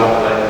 นี่คื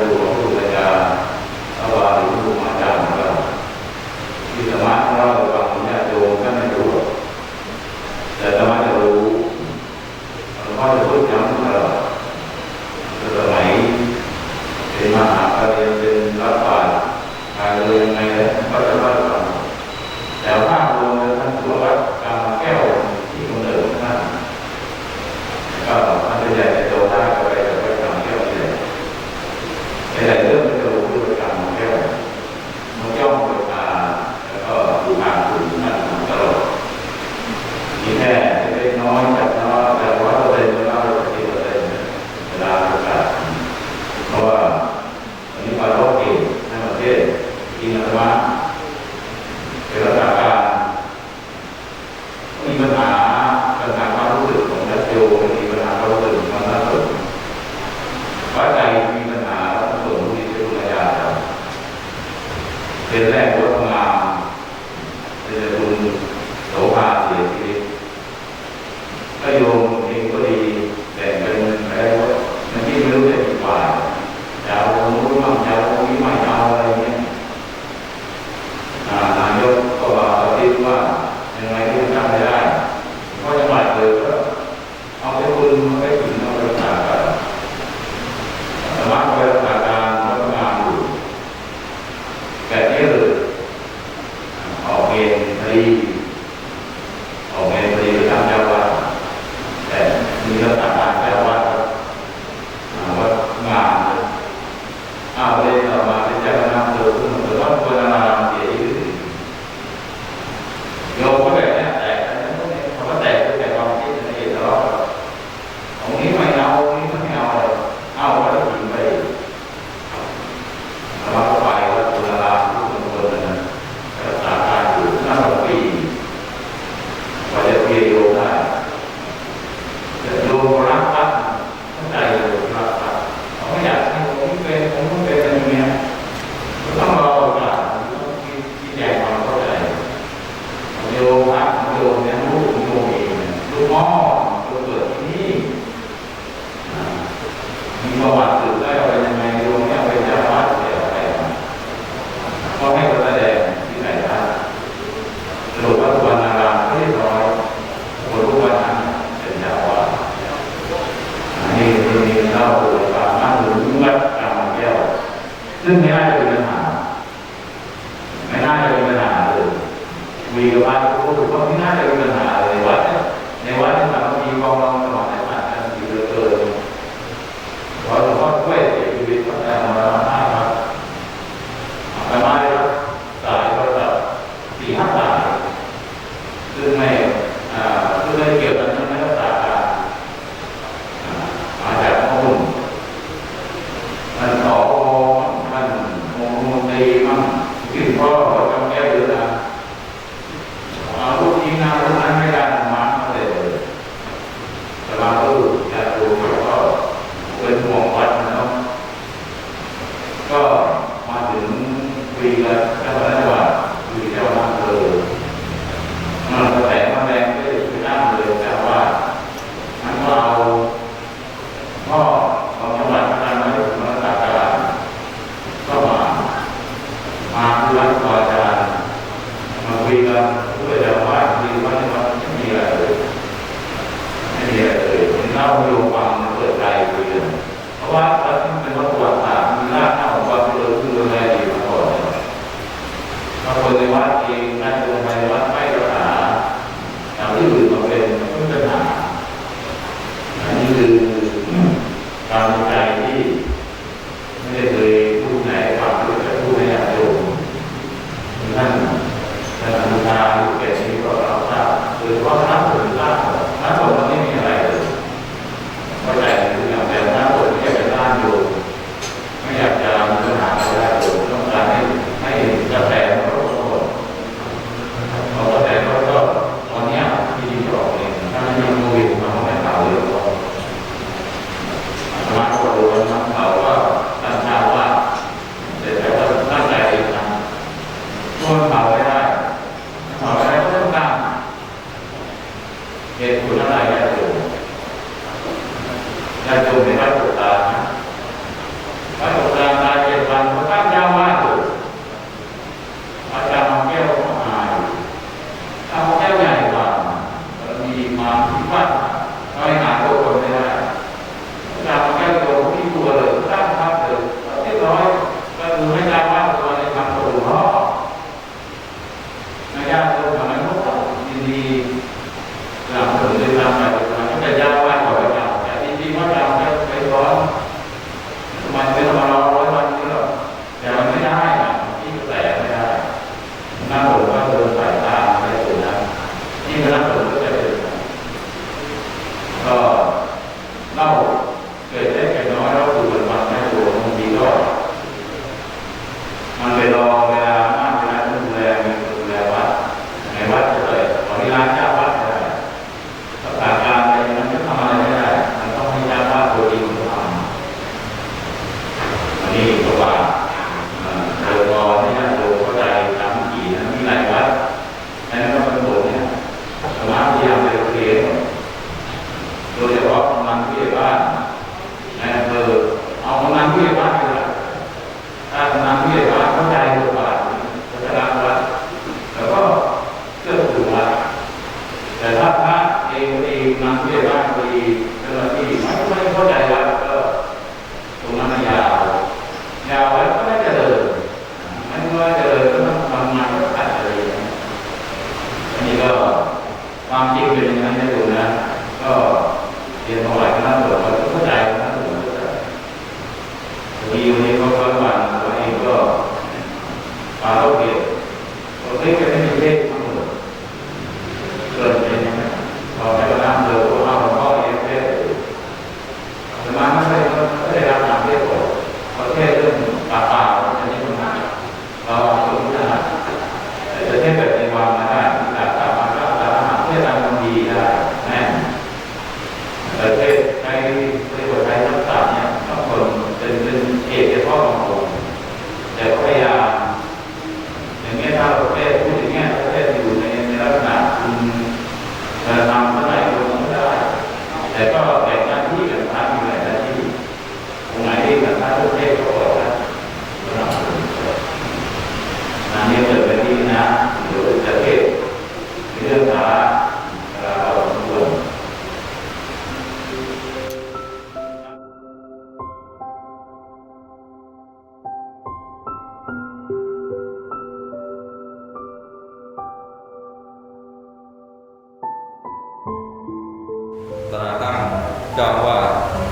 เรียนของหลายคณะสงฆ์ก็เข้าใจคณะ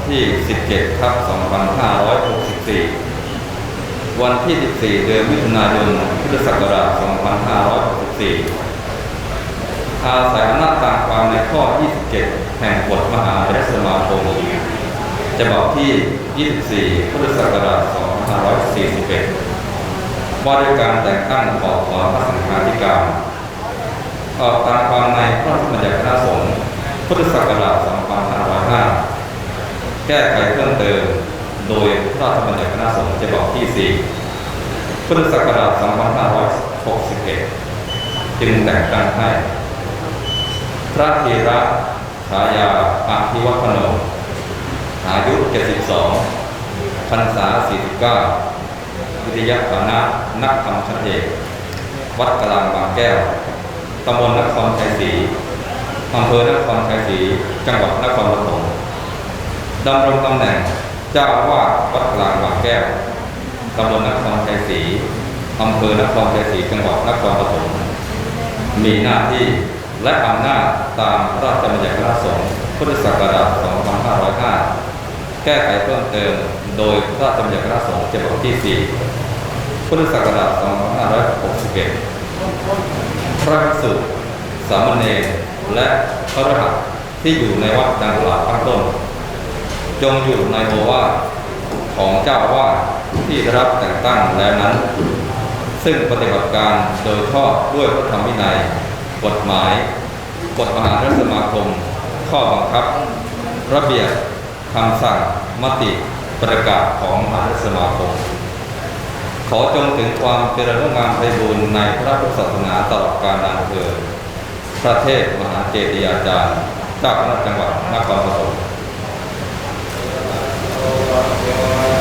ที่ 17ทับ2564 วันที่ 14 เดือนมิถุนายน พุทธศักราช 2564 อาศัยอำนาจตามความในข้อ 27 แห่งกฎมหาวิทยาลัยสมาคมฉบับที่ 24 พุทธศักราช 2541 ว่าด้วยการแต่งตั้งขอขอพระสังฆาธิการออกตามความในพระราชบัญญัติคณะสงฆ์พุทธศักราช 2505 แก้ไขเพิ่มเติม โดยพระราชบัญญัติคณะสงฆ์ฉบับที่ 4 พุทธศักราช 2561 จึงแต่งตั้งให้ พระเทระฉายาอาภิวัฒโนอายุ 72พรรษา 49 วิทยาฐานะนักธรรมชั้นเอกวัดกลางบางแก้วตำบลนครชัยศรีอำเภอนครชัยศรี จังหวัดนครปฐม ดำรงตำแหน่งเจ้าอาวาสวัดกลางบางแก้วตำบลนครชัยศรีอำเภอนครชัยศรีจังหวัดนครปฐมมีหน้าที่และอำนาจตามพระราชบัญญัติคณะสงฆ์พุทธศักราช 2505 แก้ไขเพิ่มเติมโดยพระราชบัญญัติคณะสงฆ์ฉบับที่ 4 พุทธศักราช 2561 พระภิกษุสามเณรและพระรหัสที่อยู่ในวัดดังกล่าวข้างต้น จงอยู่ในโอวาทของเจ้าอาวาที่รับแต่งตั้งแล้วนั้น ซึ่งปฏิบัติการโดยชอบด้วยพระธรรมวินัย กฎหมาย กฎมหาเทรสมาคม ข้อบังคับ ระเบียบคำสั่งมติประกาศของมหาเทรสมาคม ขอจงถึงความเจริญงงามไพบูรณ์ในพระพุทธศาสนาตลอดกาลนานเทินพระเทพมหาเจดียาจารย์เจ้าคณะจังหวัดนครปฐม agora.